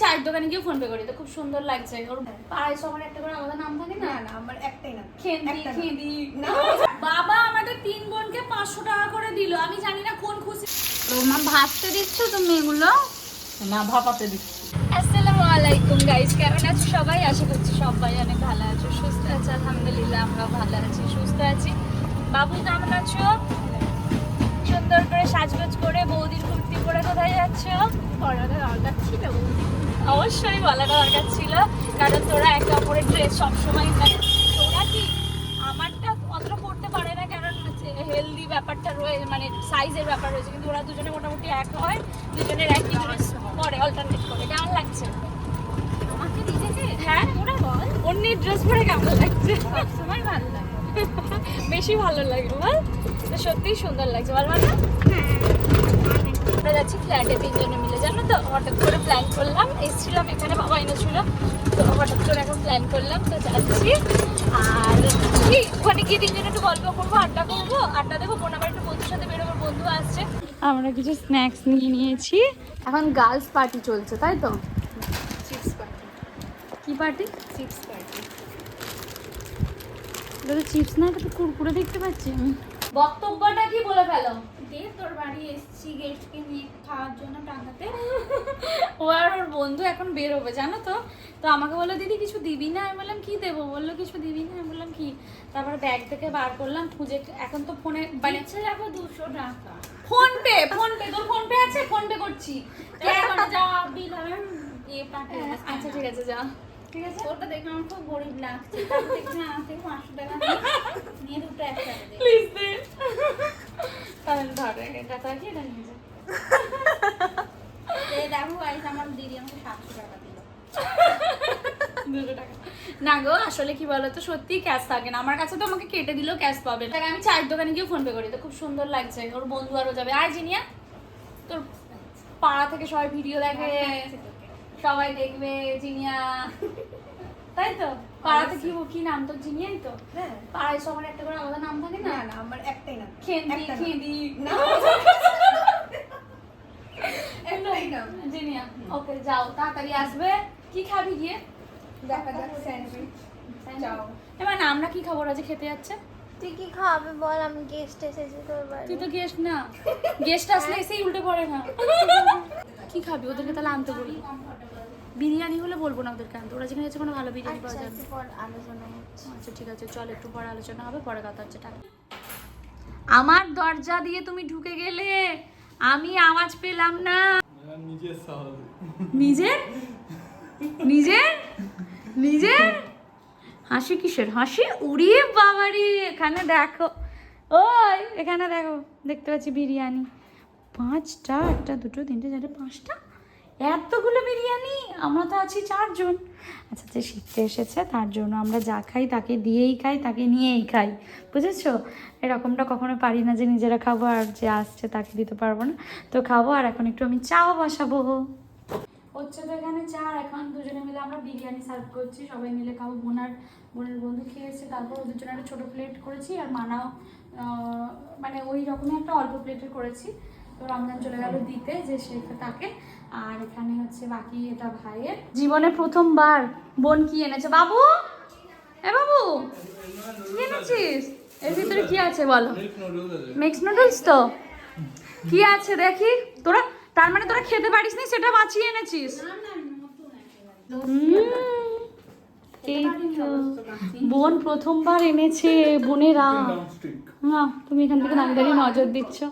চায়ের দোকানে গিয়ে ফোন পে করি তো খুব সুন্দর লাগছে। ওর পাড়ায় সবার একটা করে আমাদের নাম থাকে না? না আমার একটাই না খেন্দি বাবা আমাদের তিন বোনকে পাঁচশো টাকা করে দিল। আমি জানি না কোন খুশি। মা ভাজতে দিচ্ছ তুমি এগুলো? না ভাপাতে দিচ্ছি। আসসালামু আলাইকুম গাইস কেমন আছো সবাই? আশা করছি সবাই অনেক ভালো আছো সুস্থ আছে। আলহামদুলিল্লাহ আমরা ভালো আছি সুস্থ আছি। বাবু কেমন আছো? সুন্দর করে সাজগোজ করে বৌদির কুর্তি পরে কোথায় যাচ্ছ? পড়াটা দরকার ছিল অবশ্যই বলাটা দরকার ছিল কারণ তোরা একে অপরের ড্রেস সবসময় মানে তোরা কি আমারটা অতটা পড়তে পারে না কারণ হেলদি ব্যাপারটা রয়েছে মানে সাইজের ব্যাপার রয়েছে কিন্তু ওরা দুজনে মোটামুটি এক হয় দুজনের একই ড্রেস পরে অল্টারনেট করে। কেমন লাগছে? আমাকে দিয়েছে? হ্যাঁ? তোরা বল। অন্যের ড্রেস পরে কেমন লাগছে? সবসময় ভালো লাগে। বেশি ভালো লাগে বল। সত্যিই সুন্দর লাগছে বল মানে আমরা যাচ্ছি ফ্ল্যাটে তিনজনে মিলে জানো তো? হঠাৎ করে প্ল্যান করলাম এসেছিলাম এখানে বাবা এনেছিল। তো হঠাৎ করে এখন প্ল্যান করলাম তো যাচ্ছি। আর কি ওখানে গিয়ে তিনজনে একটু গল্প করব আড্ডা করব। আড্ডা দেবো বোন আবার একটু বন্ধুর সাথে বেরোবো বন্ধু আসছে। আমরা কিছু স্ন্যাক্স নিয়ে নিয়েছি। এখন গার্লস পার্টি চলছে তাই তো? চিপস পার্টি কি পার্টি চিপস পার্টি চিপস না এটা তো কুরকুরে দেখতে পাচ্ছি আমি। বক্তব্যটা কি বলে ফেলো? দে তোর বাড়ি এসেছি গেস্টকে নিয়ে খাওয়ার জন্য টাকাতে ও আর ওর বন্ধু এখন বেরোবে জানো তো? তো আমাকে বলল দিদি কিছু দিবি না? আমি বললাম কি দেবো? বলল কিছু দিবি না? আমি বললাম কি? তারপর ব্যাগ থেকে বার করলাম খুঁজে এখন তো ফোনে মানে দিচ্ছে দেখো দুশো টাকা। ফোন পে ফোন পে তোর ফোন পে আছে? ফোন পে করছি এখন যা বিল হবে দিয়ে দেবো। আচ্ছা ঠিক আছে যা ঠিক আছে? ওটা দেখে আমার খুব গরিব লাগছে। দেখছি আমার থেকে পাঁচশো টাকা নিয়ে- নিয়ে দুটো একসাথে দে প্লিজ দে তাহলে ধর এটা তো কি এটা নিয়ে যা। দেখো গাইস আমার দিদি আমাকে সাতশো টাকা দিল। না গো আসলে কি বলতো সত্যি ক্যাশ থাকে না। আমার কাছে তো আমাকে কেটে দিলেও ক্যাশ পাবে না। আমি চায়ের দোকানে গিয়ে ফোন পে করি তো খুব সুন্দর লাগছে। ওর বন্ধু আরও যাবে। আর জিনিয়া তোর পাড়া থেকে সবাই ভিডিও দেখে। সবাই দেখবে জিনিয়া। তাই তো? পাড়াতে কি কি নাম জিনিয়াই তো? হ্যাঁ। পাড়ায় সবার একটা করে আমাদের নাম থাকে না? না আমার একটাই না খেন্দি একটা না। একটাই না জিনিয়া ওকে যাও তাড়াতাড়ি আসবে। কি খাবি গিয়ে? দেখা যাক স্যান্ডউইচ। যাও। এবার না আমরা কি খাব? আজ খেতে যাচ্ছে। তুই কি খাওয়াবে বল? আমি গেস্ট এসেছি তোর তুই তো গেস্ট না। গেস্ট আসলে এসেই উল্টে পড়ে না। কি খাবি? ওদেরকে তাহলে আনতে বলি। বিরিয়ানি হলে বলব না ওদেরকে আনতে। ওরা যেখানে যাচ্ছে কোনো ভালো বিরিয়ানি পাওয়া যাবে। পর আলোচনা আচ্ছা ঠিক আছে চল একটু পরে আলোচনা হবে পরে কথা হচ্ছে টাকা আমার দরজা দিয়ে তুমি ঢুকে গেলে আমি আওয়াজ পেলাম না। নিজের সাহস। নিজের? নিজের? নিজের? হাসি কিসের? হাসি? উড়িয়ে বাবারি এখানে দেখো। ওই এখানে দেখো দেখতে পাচ্ছি বিরিয়ানি। পাঁচটা একটা দুটো তিনটে চারটে পাঁচটা? এতগুলো বিরিয়ানি? আমরা তো আছি চারজন। আচ্ছা যে শিখতে এসেছে, তার জন্য আমরা যা খাই তাকে দিয়েই খাই, তাকে নিয়েই খাই। বুঝেছ? এরকমটা কখনো পারি না যে নিজেরা খাব আর যে আসছে তাকে দিতে পারব না। তো খাব আর এখন একটু আমি চাও বসাবো। হচ্ছে তো এখানে চার, এখন দুজনে মিলে আমরা বিরিয়ানি সার্ভ করছি। সবাই মিলে খাব। বোনার বোনের বন্ধু খেয়েছে, তারপর ওদের জন্য একটা ছোটো প্লেট করেছি আর মানাও মানে ওই রকমই একটা অল্প প্লেটের করেছি। তো রমজান চলে গেল দিতে, যে সে তাকে আর এখানে হচ্ছে বাকি এটা ভাইয়ের। জীবনে প্রথমবার বোন কি এনেছে? বাবু? এ বাবু কি এনেছিস? এর ভিতরে কি আছে বলো? মিক্স নুডলস তো? কি আছে দেখি? তোরা তার মানে তোরা খেতে পারিস নি সেটা বাঁচিয়ে এনেছিস। এই তো। বোন প্রথমবার এনেছে বোনেরা। না তুমি এখান থেকে দাঁড়িয়ে দাঁড়িয়ে নজর দিচ্ছ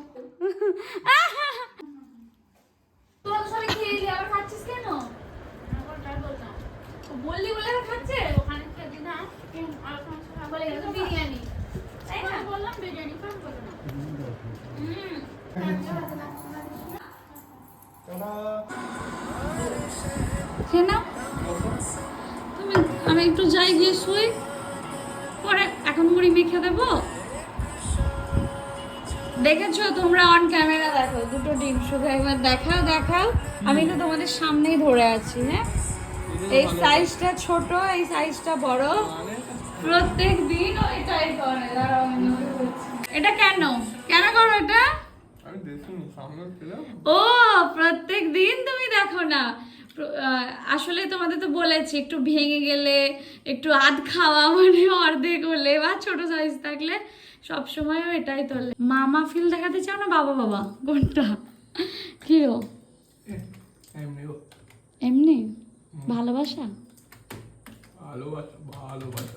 তোরা তো সবাই খেয়ে দিয়ে আবার খাচ্ছিস কেন বললি বলে খাচ্ছে ওখানে খেতে না আর কোনো সময় বলে গেল বিরিয়ানি। তাই না? বললাম বিরিয়ানি খান বলে না হুম। খেয়ে নাও। তুমি আমি একটু যাই গিয়ে শুই। পরে এখন মুড়ি মেখে দেবো। দেখেছ তোমরা অন ক্যামেরা দেখো দুটো ডিম শুধু একবার দেখাও দেখাও। আমি তো তোমাদের সামনেই ধরে আছি হ্যাঁ? এই সাইজটা ছোট এই সাইজটা বড়। প্রত্যেক দিন এটাই করে। এটা কেন? কেন করো এটা? ও প্রত্যেক দিন তুমি দেখো না। আসলে তোমাদের তো বলেছি একটু ভেঙে গেলে একটু আধ খাওয়া মানে অর্ধেক হলে বা ছোট সাইজ থাকলে সবসময়ও এটাই তোলে। মামা ফিল দেখাতে চাও না বাবা বাবা? কোনটা? কি ও? এমনি? ভালোবাসা? ভালোবাসা ভালোবাসা।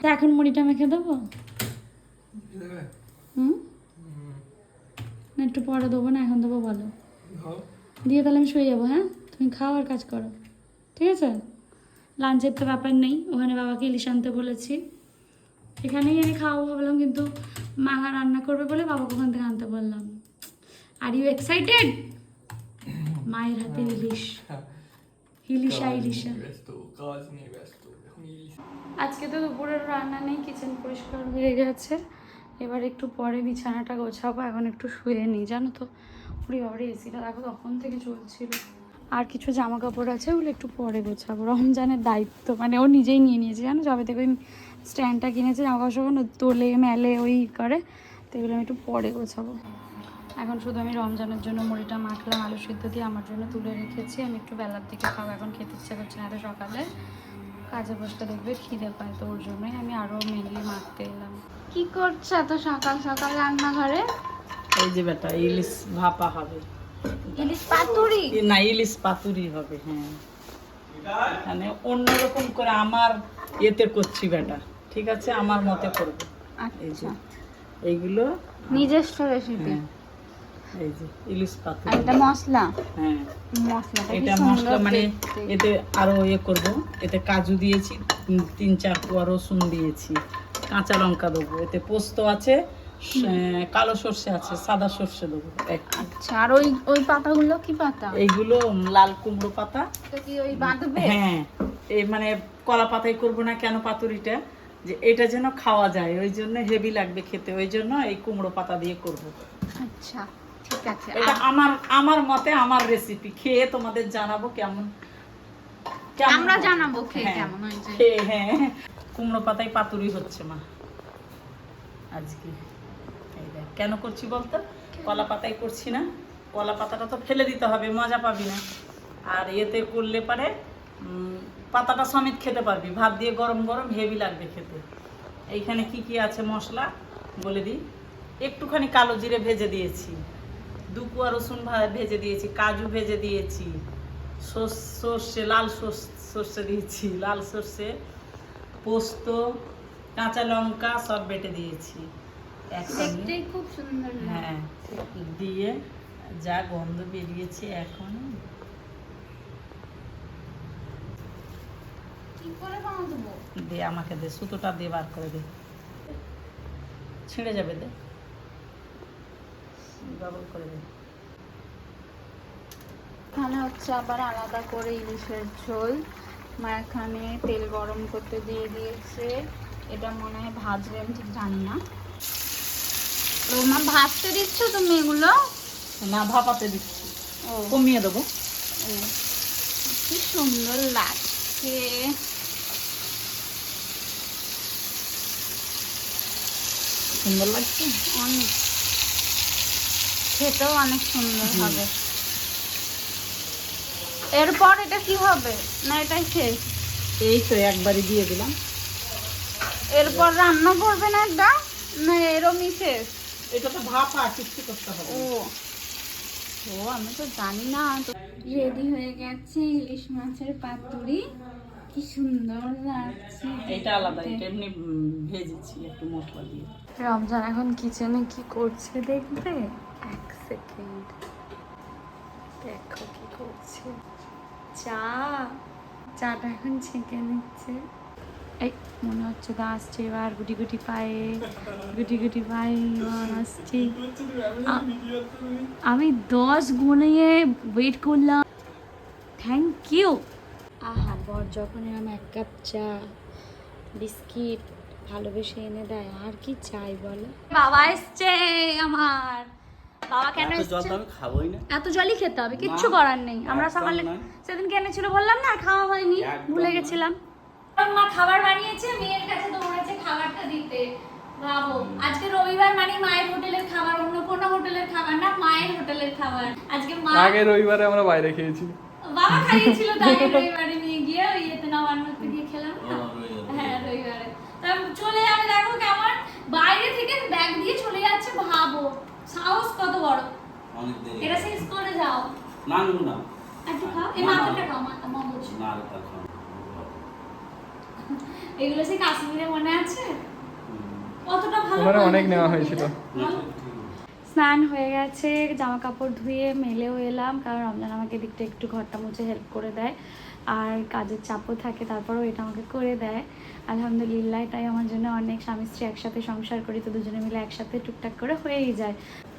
তা এখন মুড়িটা মেখে দেবো? হুম? না একটু পরে দেবো না এখন দেবো বলো দিয়ে তাহলে আমি শুয়ে যাব হ্যাঁ? তুমি খাও আর কাজ করো। ঠিক আছে? লাঞ্চের তো ব্যাপার নেই ওখানে বাবাকে ইলিশ আনতে বলেছি। এখানেই আমি খাওয়াবো ভাবলাম কিন্তু মা রান্না করবে বলে বাবাকে ওখান থেকে আনতে বললাম। আর ইউ এক্সাইটেড মায়ের হাতে ইলিশ। ইলিশা ইলিশা। আজকে তো দুপুরের রান্না নেই কিচেন পরিষ্কার হয়ে গেছে। এবার একটু পরে বিছানাটা গোছাবো এখন একটু শুয়ে নিই জানো তো। পুরি বাবারে এসিটা দেখো তখন থেকে চলছিল। আর কিছু জামা কাপড় আছে ওগুলো একটু পরে গোছাবো। রমজানের দায়িত্ব মানে ও নিজেই নিয়ে নিয়েছে জানো? যবে থেকে ওই স্ট্যান্ডটা কিনেছে জামা কাপড় তোলে মেলে ওই করে তো এগুলো আমি একটু পরে গোছাবো। এখন শুধু আমি রমজানের জন্য মুড়িটা মাখলাম আলু সিদ্ধ দিয়ে আমার জন্য তুলে রেখেছি। আমি একটু বেলার দিকে খাব এখন খেতে ইচ্ছা করছে না এত সকালে। কাজে বসতে দেখবে খিদে পায় তো ওর জন্যই আমি আরও মেনলি মাখতে এলাম। কি করছে এত সকাল সকাল রান্নাঘরে? এই যে বেটা ইলিশ ভাপা হবে। ইলিশ পাতুরি? না ইলিশ পাতুরি হবে হ্যাঁ। মানে অন্যরকম করে আমার ইয়েতে করছি বেটা ঠিক আছে? আমার মতে করব। যে এইগুলো নিজস্ব রেসিপি এই যে ইলিশ পাতুরি। এটা মশলা? হ্যাঁ। মশলাটা এটা মশলা মানে এতে আরও ইয়ে করব। এতে কাজু দিয়েছি তিন- চার কোয়া রসুন দিয়েছি কাঁচা লঙ্কা দেবো। এতে পোস্ত আছে কালো সর্ষে আছে সাদা সর্ষে দেবো আচ্ছা আর ওই ওই পাতাগুলো কি পাতা? এইগুলো লাল কুমড়ো পাতা। কি ওই বাঁধবে? হ্যাঁ। এই মানে কলা পাতাই করব না কেন পাতুরিটা? যে এটা যেন খাওয়া যায় ওই জন্য হেভি লাগবে খেতে। ওই জন্য এই কুমড়ো পাতা দিয়ে করব। আচ্ছা। ঠিক আছে। এটা আমার আমার মতে আমার রেসিপি খেয়ে তোমাদের জানাব কেমন আমরা জানাব খেয়ে হ্যাঁ, কেমন হয়েছে। হ্যাঁ কুমড়ো পাতায় পাতুরি হচ্ছে মা আজকে। কেন করছি বলতো? কলা পাতায় করছি না। কলা পাতাটা তো ফেলে দিতে হবে মজা পাবি না। আর এতে করলে পারে পাতাটা সমেত খেতে পারবি। ভাত দিয়ে গরম গরম হেভি লাগবে খেতে। এইখানে কি কি আছে মশলা? বলে দিই। একটুখানি কালো জিরে ভেজে দিয়েছি। দু কুয়া রসুন ভেজে দিয়েছি কাজু ভেজে দিয়েছি সর্ষ- লাল সর্ষ- দিয়েছি লাল সর্ষে পোস্ত কাঁচা লঙ্কা সব বেটে দিয়েছি। একসঙ্গে খুব সুন্দর হ্যাঁ দিয়ে যা গন্ধ বেরিয়েছে এখন। দে আমাকে দে সুতোটা দিয়ে বার করে দে। ছিঁড়ে যাবে দে। ডবল করে দে এখানে হচ্ছে আবার আলাদা করে ইলিশের ঝোল। মা এখানে তেল গরম করতে দিয়ে দিয়েছে। এটা মনে হয় ভাজবে আমি ঠিক জানি না। মা ভাজতে দিচ্ছ তুমি এগুলো? না ভাপাতে দিচ্ছি। ও। কমিয়ে দেবো। কি সুন্দর লাগছে। সুন্দর লাগছে? অনেক। খেতেও অনেক সুন্দর হবে। এরপর এটা কি হবে? না এটাই শেষ? এই তো একবারই দিয়ে দিলাম। এরপর রান্না করবে না এটা? না এরমই শেষ? এটা তো ভাপা কিচ্ছু করতে হবে। ও। ও আমি তো জানি না। তো রেডি হয়ে গেছে ইলিশ মাছের পাতুরি। কি সুন্দর লাগছে এটা আলাদা এটা এমনি ভেজেছি একটু মশলা দিয়ে। রমজান এখন কিচেনে কি করছে দেখবে? এক সেকেন্ড। দেখো কি করছে। চা। চাটা এখন ছেঁকে নিচ্ছে। এই, মনে হচ্ছে তো আসছে এবার গুটি গুটি পায়ে। গুটি গুটি পায়ে এবার আসছে। আমি দশ গুনিয়ে ওয়েট করলাম। থ্যাংক ইউ আহা, বর যখন এরকম এক কাপ চা, বিস্কিট ভালোবেসে এনে দেয়, আর কি চাই বলো? বাবা এসছে আমার। বাবা কেন আমি খাবোই না। এত জলই খেতে হবে কিচ্ছু করার নেই। আমরা সকালে। সেদিন এনেছিল বললাম না খাওয়া হয়নি ভুলে গেছিলাম। মা খাবার বানিয়েছে মেয়ের কাছে দৌড়াচ্ছে খাবারটা দিতে। ভাবো আজকে রবিবার মানে মায়ের হোটেলের খাবার অন্য কোনো হোটেলের খাবার না মায়ের হোটেলের খাবার। আজকে মা আগে রবিবারে আমরা বাইরে খেয়েছি। বাবা খাইয়েছিল তাই রবিবারে নিয়ে গিয়ে ওই ইয়েতে নবান্নতে গিয়ে খেলাম না? হ্যাঁ রবিবারে। তারপর চলে যাবে দেখো কেমন। বাইরে থেকে ব্যাগ দিয়ে চলে যাচ্ছে ভাবো। সাহস কত বড়? অনেক দেরি। এটা শেষ করে যাও। না নেব না। একটু খাও। এই মাথাটা খাও মাথা মগজ না আর তার খাব এগুলো সেই কাশ্মীরে মনে আছে? কতটা ভালো ওখানে অনেক নেওয়া হয়েছিল। স্নান হয়ে গেছে জামা কাপড় ধুয়ে মেলেও এলাম কারণ রমজান আমাকে এদিকটা একটু ঘরটা মুছে হেল্প করে দেয়। আর কাজের চাপও থাকে তারপরেও এটা আমাকে করে দেয়। আলহামদুলিল্লাহ এটাই আমার জন্য অনেক স্বামী স্ত্রী একসাথে সংসার করি তো দুজনে মিলে একসাথে টুকটাক করে হয়েই যায়।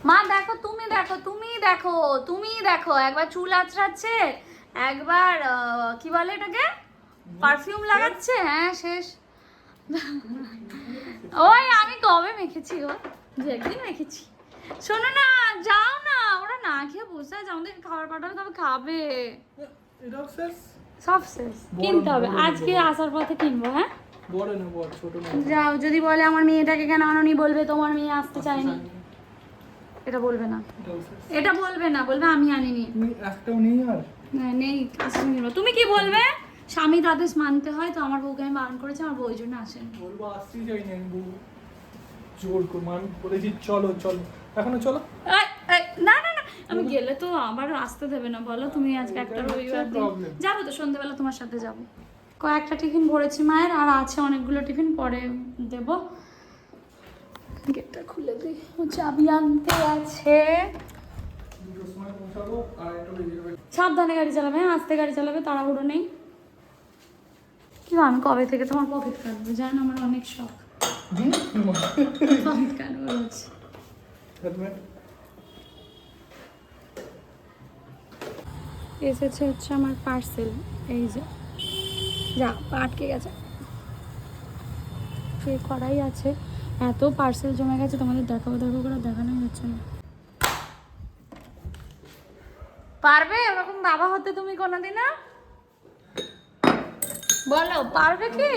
মা দেখো তুমি দেখো তুমি দেখো তুমি দেখো একবার চুল আঁচড়াচ্ছে একবার কি বলে এটাকে? পারফিউম লাগাচ্ছে হ্যাঁ শেষ। ওই আমি কবে মেখেছি ও দু একদিন মেখেছি। শোনো না যাও না ওরা না খেয়ে বসে আছে আমাদের খাবার পাঠাবে তবে খাবে। সব শেষ। কিনতে হবে আজকে আসার পথে কিনবো হ্যাঁ? বড় না বড় ছোট না যাও যদি বলে আমার মেয়েটাকে কেন আনোনি বলবে তোমার মেয়ে আসতে চায়নি। এটা বলবে না। এটা বলবে না বলবে আমি আনিনি। তুমি একটাও নেই আর? নেই আসেনি তুমি কি বলবে? স্বামীর আদেশ মানতে হয় তো আমার বউকে আমি বারণ করেছি আমার বউ ওই জন্য আসেনি। বলব আসতেই চাইনি আমি বউ। জোর করে আমি বলেছি চলো চলো। এখনও চলো? না না না আমি গেলে তো আবার আসতে দেবে না বলো। তুমি আজকে একটা রবিবার যাব তো সন্ধ্যেবেলা তোমার সাথে যাব। কয়েকটা টিফিন ভরেছি মায়ের, আর আছে অনেকগুলো টিফিন, পরে দেব। গেটটা খুলে দিই। চাবি আনতে আছে। সাবধানে গাড়ি চালাবে হ্যাঁ আস্তে গাড়ি চালাবে, তাড়াহুড়ো নেই। কি আমি কবে থেকে তোমার পকেট কাটবো? জানো, আমার অনেক শখ। এসেছে হচ্ছে আমার পার্সেল এই যে। যা আটকে গেছে। সে করাই আছে। এত পার্সেল জমে গেছে তোমাদের দেখাবো দেখাবো করে দেখানোই হচ্ছে না। পারবে? ওরকম বাবা হতে তুমি কোনোদিনও বলো পারবে কি?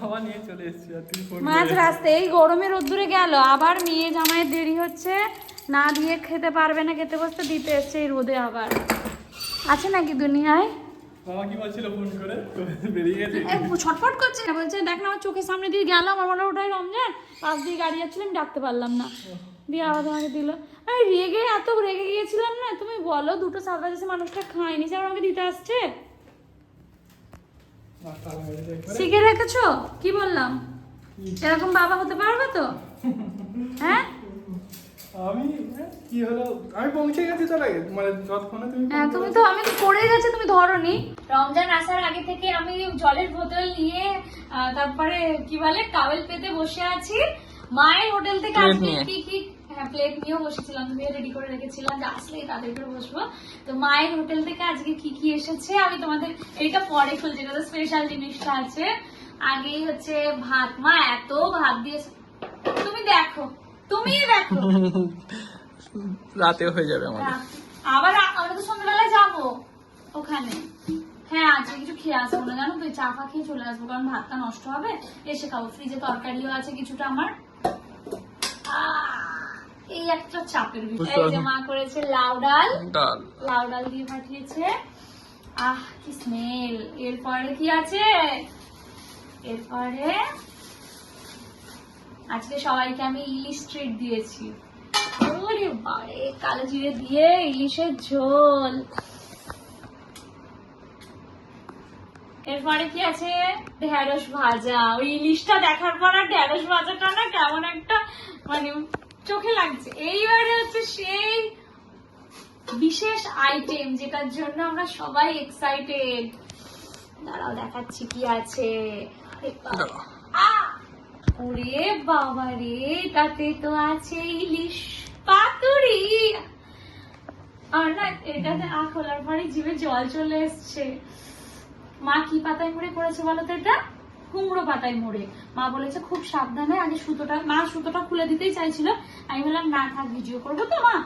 বাবা নিয়ে চলে এসেছি আর তুই ফোন মাঝ রাস্তায় এই গরমে রোদ্দুরে গেল। আবার মেয়ে জামাইয়ের দেরি হচ্ছে। না দিয়ে খেতে পারবে না খেতে বসতে দিতে এসছে এই রোদে আবার। আছে নাকি দুনিয়ায়? বাবা কি বলছিল ফোন করে? বেরিয়ে গেছে। ছটফট করছে। বলছে দেখ না আমার চোখের সামনে দিয়ে গেল আমার মনে ওটাই রমজান। পাশ দিয়ে গাড়ি যাচ্ছিল আমি ডাকতে পারলাম না। দিয়ে আবার তোমাকে দিল। আমি রেগে এত রেগে গিয়েছিলাম না তুমি বলো দুটো সাদা দেশে মানুষটা খায়নি সে আমাকে দিতে আসছে? আর। শিখে রেখেছো? কি বললাম? এরকম বাবা হতে পারবে তো? হ্যাঁ? আমি হ্যাঁ, কি হলো? আমি পৌঁছে গেছি তার আগে। মানে যতক্ষণে তুমি হ্যাঁ তুমি তো আমি তো পড়ে গেছে তুমি ধরনি। রমজান আসার আগে থেকে আমি জলের বোতল নিয়ে তারপরে কি বলে কাবেল পেতে বসে আছি। মায়ের হোটেল থেকে আজকে কি কি হ্যাঁ প্লেট নিয়েও বসেছিলাম। তুমি রেডি করে রেখেছিলাম যে আসলেই তাদের করে বসবো। তো মায়ের হোটেল থেকে আজকে কি কি এসেছে আমি তোমাদের এইটা পরে খুলছি স্পেশাল জিনিসটা আছে। আগেই হচ্ছে ভাত মা এত ভাত দিয়েছে। তুমি দেখো। তুমি দেখো। রাতে হয়ে যাবে আমাদের। আবার আমরা তো সন্ধ্যাবেলায় যাব ওখানে। হ্যাঁ আজকে কিছু খেয়ে আসব না জানো তো? এই চা ফা খেয়ে চলে আসব কারণ ভাতটা নষ্ট হবে। এসে খাব। ফ্রিজে তরকারিও আছে কিছুটা আমার। এই একটা চাপের বিষয় এই যে মা করেছে লাউ ডাল। ডাল। লাউ ডাল দিয়ে পাঠিয়েছে। আহ কি স্মেল এরপরে কি আছে? এরপরে আজকে সবাইকে আমি ইলিশ ট্রিট দিয়েছি। ওরে কালো জিরে দিয়ে ইলিশের ঝোল। এরপরে কি আছে? ঢেঁড়স ভাজা। ওই ইলিশটা দেখার পর আর ঢেঁড়স ভাজাটা না কেমন একটা মানে চোখে লাগছে। এইবারে হচ্ছে সেই বিশেষ আইটেম যেটার জন্য আমরা সবাই এক্সাইটেড দাঁড়াও দেখাচ্ছি কি আছে। আহ! ওরে বাবা রে এটাতে তো আছে ইলিশ পাতুরি। আর না, এটাতে আ খোলার পরে জিভে জল চলে এসছে। মা কি পাতায় মুড়ে করেছে বলো তো এটা? কুমড়ো পাতায় মুড়ে। মা বলেছে খুব সাবধানে, আগে সুতোটা, মা সুতোটা খুলে দিতেই চাইছিল। আমি বললাম, না থাক, ভিডিও করব তো মা।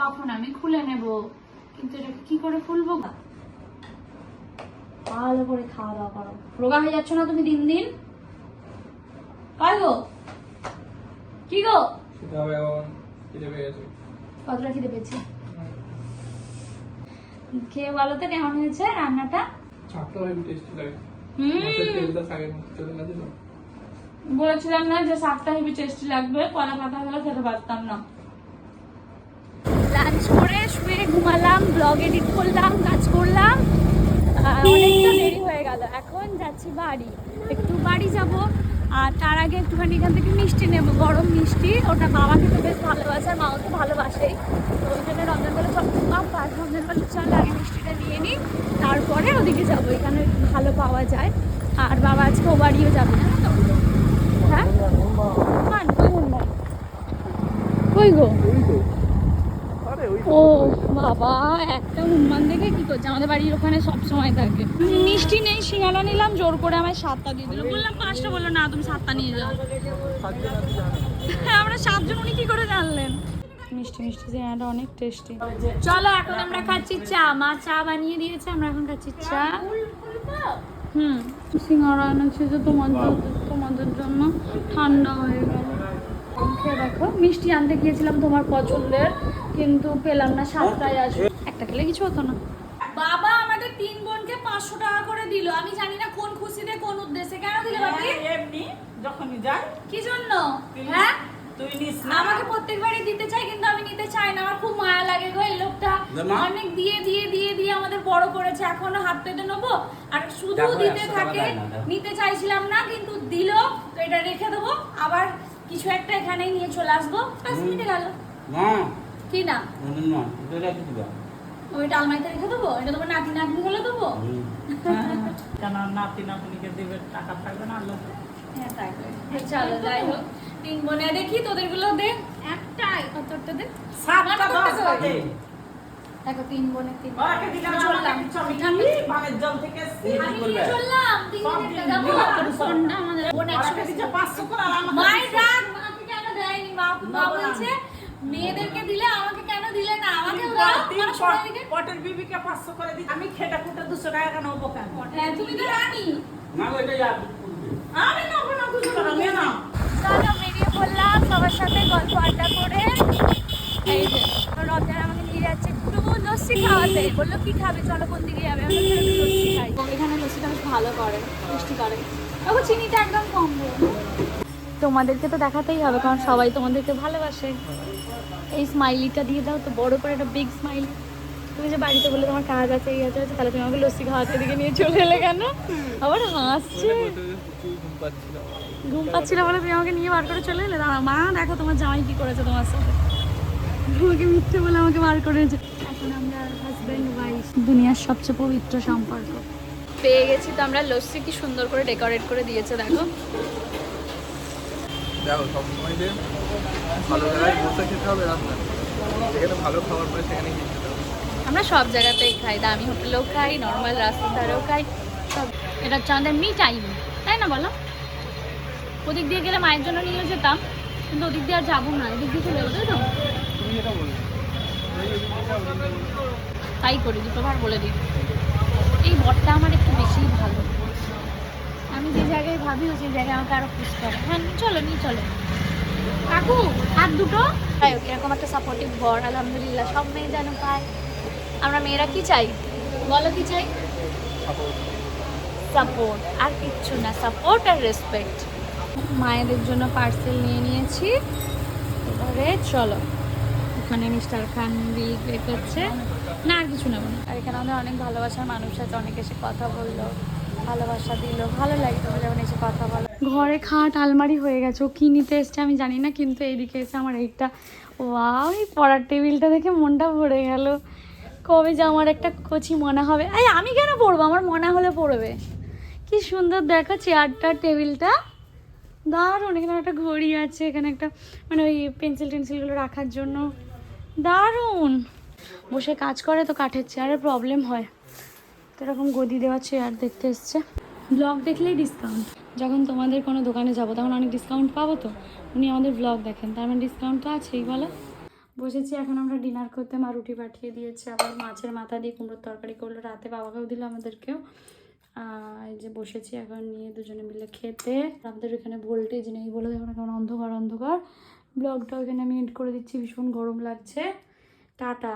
তখন আমি খুলে নেব। কিন্তু এটাকে কি করে খুলবো ভালো করে খাওয়া দাওয়া করো। রোগা হয়ে যাচ্ছ না তুমি দিন দিন? কয় গো? কি গো? কতটা খিদে পেয়েছি? খেয়ে বলো তো কেমন হয়েছে রান্নাটা? বলেছিলাম না যে শাকটা হেবি টেস্টি লাগবে কলা পাতা গুলো খেতে পারতাম না। লাঞ্চ করে শুয়ে ঘুমালাম ব্লগ এডিট করলাম কাজ করলাম। অনেকটা দেরি হয়ে গেল। এখন যাচ্ছি বাড়ি। একটু বাড়ি যাব। আর তার আগে একটুখানি এখান থেকে মিষ্টি নেব গরম মিষ্টি। ওটা বাবা খেতে বেশ ভালোবাসে আর মাও তো ভালোবাসেই। তো ওই জন্য রমজান বলে চল বাবা রমজান বলে চল আগে মিষ্টিটা নিয়ে নিই তারপরে ওদিকে যাব এখানে ভালো পাওয়া যায়। আর বাবা আজকে ও বাড়িও যাবে না তো? হ্যাঁ? মান, কই কই গো? ও বাবা, একটা উন্মান দেখে কি করছে? আমাদের বাড়ির ওখানে সব সময় থাকে। মিষ্টি নেই, সিঙ্গারা নিলাম, জোর করে আমায় সাতটা দিয়ে দিল। বললাম, পাঁচটা বলল, না, তুমি সাতটা নিয়ে যাও। আমরা সাতজন, উনি কি করে জানলেন? মিষ্টি মিষ্টি, সিঙ্গারাটা অনেক টেস্টি চলো, এখন আমরা খাচ্ছি চা। মা চা বানিয়ে দিয়েছে, আমরা এখন খাচ্ছি চা। হুম, সিঙ্গারা এনেছি যে তোমাদের তোমাদের জন্য। ঠান্ডা হয়ে খেয়ে দেখো। মিষ্টি আনতে গিয়েছিলাম তোমার পছন্দের কিন্তু পেলাম না সাতটায় আসবে। একটা খেলে কিছু হতো না। বাবা আমাদের তিন বোনকে পাঁচশো টাকা করে দিল। আমি জানি না কোন খুশিতে কোন উদ্দেশ্যে। কেন দিলে বাপি এমনি যখনই যাই। কি জন্য? হ্যাঁ? তুই নিস না। আমাকে প্রত্যেকবারই দিতে চাই কিন্তু আমি নিতে চাই না। আমার খুব মায়া লাগে গো এই লোকটা অনেক দিয়ে দিয়ে দিয়ে দিয়ে আমাদের বড় করেছে। এখনও হাত পেতে নেব। আর শুধু দিতে থাকে। নিতে চাইছিলাম না কিন্তু দিল। তো এটা রেখে দেবো। আবার কিছু একটা এখানেই নিয়ে চলে আসব। ব্যাস মিটে গেল। মা কি না মা এটা রেখে দিবা। ওইটা আলমারিতে রেখে দেবো? এটা তোমার নাতি নাতনি হলে দেবো? কেন নাতি নাতনিকে দেবে? টাকা থাকবে না হ্যাঁ থাকবে। চলো যাই হোক। তিন বোনে দেখি তোদেরগুলো দে। একটাই তোরটা দে? সাতটা আমার দে? দেখো তিন বোনে চললাম। বানের জল থেকে চললাম বোন একশো মায়ের দিচ্ছে। রাগ মাকে কেন দেয়নি মা বলছে মেয়েদেরকে দিলে আমাকে কেন দিলে না? আমাকে পটের বিবিকে পাঁচশো করে দিচ্ছি আমি খেটে খুটে দুশো টাকা কেন হব কেন? হ্যাঁ তুমি তো রানী। না যা আমি নেব না দুশো টাকা নিয়ে নাও। চলো বেরিয়ে পড়লাম সবার সাথে গল্প আড্ডা করে। এই যে রবজান আমাকে নিয়ে যাচ্ছে। একটু লস্যি খাওয়াতে। বলল কি খাবে? চলো কোন দিকে যাবে? আমি লস্যি খাই। এখানে লস্যিটা বেশ ভালো করে মিষ্টি করে। তবু চিনিটা একদম কম তোমাদেরকে তো দেখাতেই হবে কারণ সবাই তোমাদেরকে ভালোবাসে। এই স্মাইলিটা দিয়ে দাও তো বড় করে একটা বিগ স্মাইলি তুমি যে বাড়িতে বলে তোমার কাজ আছে এই আছে তাহলে তুমি আমাকে লস্যি খাওয়াতে দিকে নিয়ে চলে এলে কেন? আবার হাসছে। ঘুম পাচ্ছিল। ঘুম পাচ্ছিল বলে তুমি আমাকে নিয়ে বার করে চলে এলে? দাঁড়া মা দেখো তোমার জামাই কি করেছে তোমার সাথে। তোমাকে মিথ্যে বলে আমাকে বার করেছে এখন আমরা হাজব্যান্ড ওয়াইফ দুনিয়ার সবচেয়ে পবিত্র সম্পর্ক। পেয়ে গেছি তো আমরা লস্যি কি সুন্দর করে ডেকোরেট করে দিয়েছে দেখো। দেখো সবসময় যে ভালো জায়গায় বসে খেতে হবে রান্না যেখানে ভালো খাবার সেখানে খেতে হবে। আমরা সব জায়গাতেই খাই দামি হোটেলেও খাই নর্মাল রাস্তার ধারেও খাই সব। এটা হচ্ছে আমাদের মি টাইম তাই না বলো? ওদিক দিয়ে গেলে মায়ের জন্য নিয়ে যেতাম কিন্তু ওদিক দিয়ে আর যাব না ওদিক দিয়ে চলে যাব তাই করি দুটো বার বলে দিই। এই বরটা আমার একটু বেশি ভালো। আমি যে জায়গায় ভাবি ও সেই জায়গায় আমাকে আরও খুশ করে। হ্যাঁ চলো নিয়ে চলো। কাকু হাত দুটো। তাই হোক এরকম একটা সাপোর্টিভ বর আলহামদুলিল্লাহ সব মেয়ে যেন পায়। আমরা মেয়েরা কি চাই? বলো কি চাই? সাপোর্ট আর কিচ্ছু না সাপোর্ট আর রেসপেক্ট মায়েদের জন্য পার্সেল নিয়ে নিয়েছি। এবারে চলো ওখানে মিস্টার খান বিগ করছে। না আর কিছু নেব না। আর এখানে আমাদের অনেক ভালোবাসার মানুষ আছে অনেক এসে কথা বলল। ভালোবাসা দিল, ভালো লাগে তোমরা যখন এসে কথা বলো। ঘরে খাট, আলমারি হয়ে গেছে, ও কি নিতে এসছে আমি জানি না, কিন্তু এইদিকে এসে আমার এইটা, ওয়াও, এই পড়ার টেবিলটা দেখে মনটা ভরে গেল। কবে যে আমার একটা কচি মনে হবে। এই, আমি কেন পড়ব? আমার মনে হলে পড়বে। কি সুন্দর দেখো চেয়ারটা, টেবিলটা। দারুণ, এখানে একটা ঘড়ি আছে, এখানে একটা মানে ওই পেন্সিল টেন্সিলগুলো রাখার জন্য। দারুণ। বসে কাজ করে তো কাঠের চেয়ারের প্রবলেম হয়। তো এরকম গদি দেওয়া চেয়ার দেখতে এসছে। ব্লগ দেখলেই ডিসকাউন্ট যখন তোমাদের কোনো দোকানে যাব, তখন অনেক ডিসকাউন্ট পাবো তো? উনি আমাদের ব্লগ দেখেন, তার মানে ডিসকাউন্ট তো আছেই, বলো? বসেছি, এখন আমরা ডিনার করতে, মা রুটি পাঠিয়ে দিয়েছে, আবার মাছের মাথা দিয়ে কুমড়োর তরকারি করল, রাতে বাবাকেও দিল আমাদেরকেও। এই যে বসেছি এখন নিয়ে দুজনে মিলে খেতে। আমাদের এখানে ভোল্টেজ নেই বলে এখন কেমন অন্ধকার অন্ধকার। ব্লগটা এখানে আমি এড করে দিচ্ছি, ভীষণ গরম লাগছে। টাটা।